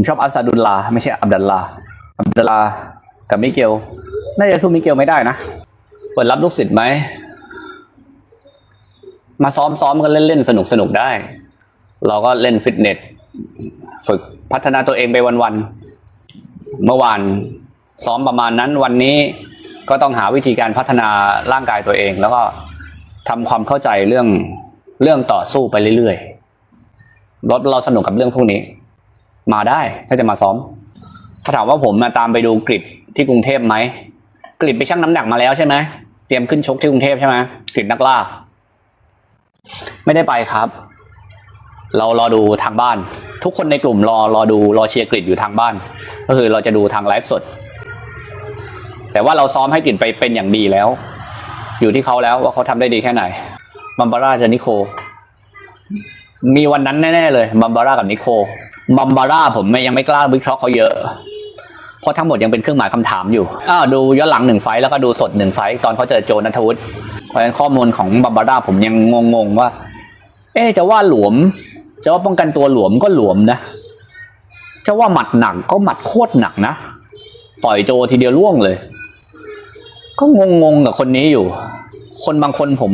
ผมชอบอัสซาดุลลาไม่ใช่อับดัลลาอับดัลลากับมิเกล น่าจะสู้มิเกลไม่ได้นะ เปิดรับลูกศิษย์ไหม มาซ้อมซ้อมกันเล่นๆ สนุกสนุกๆได้ เราก็เล่นฟิตเนส ฝึกพัฒนาตัวเองไปวันๆ เมื่อวานซ้อมประมาณนั้นวันนี้ก็ต้องหาวิธีการพัฒนาร่างกายตัวเอง แล้วก็ทำความเข้าใจเรื่องเรื่องต่อสู้ไปเรื่อยๆรถเราสนุกกับเรื่องพวกนี้ มาได้ถ้าจะมาซ้อม ถ้าถามว่าผมมาตามไปดูกริดที่กรุงเทพไหมกริดไปชั่งน้ำหนักมาแล้วใช่ไหมเตรียมขึ้นชกที่กรุงเทพใช่ไหมกริดนักล่า ไม่ได้ไปครับ เรารอดูทางบ้าน ทุกคนในกลุ่มรอรอดูรอเชียร์กริดอยู่ทางบ้าน ก็คือเราจะดูทางไลฟ์สด แต่ว่าเราซ้อมให้กริดไปเป็นอย่างดีแล้ว อยู่ที่เขาแล้วว่าเขาทำได้ดีแค่ไหนบัมบาร่าจะนิโค มีวันนั้นแน่ๆเลยบัมบาร่ากับนิโค บัมบาร่าผมยังไม่กล้าวิเคราะห์เขาเยอะ เพราะทั้งหมดยังเป็นเครื่องหมายคำถามอยู่อ้าวดูย้อนหลังหนึ่งไฟแล้วก็ดูสดหนึ่งไฟตอนเขาเจอโจนัทวุฒิเพราะฉะนั้นข้อมูลของบัมบาร่าผมยังงงๆว่า เอ๊จะว่าหลวม จะว่าป้องกันตัวหลวมก็หลวมนะ จะว่าหมัดหนักก็หมัดโคตรหนักนะ ต่อยโจทีเดียวล่วงเลย ก็งงๆกับคนนี้อยู่ คนบางคนผม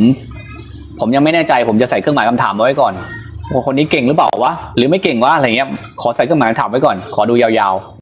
ผมยังไม่แน่ใจ ผมจะใส่เครื่องหมายคำถามไว้ก่อน คนนี้เก่งหรือเปล่าวะหรือไม่เก่งวะอะไรเงี้ยขอใส่เครื่องหมายถามไว้ก่อน ขอดูยาว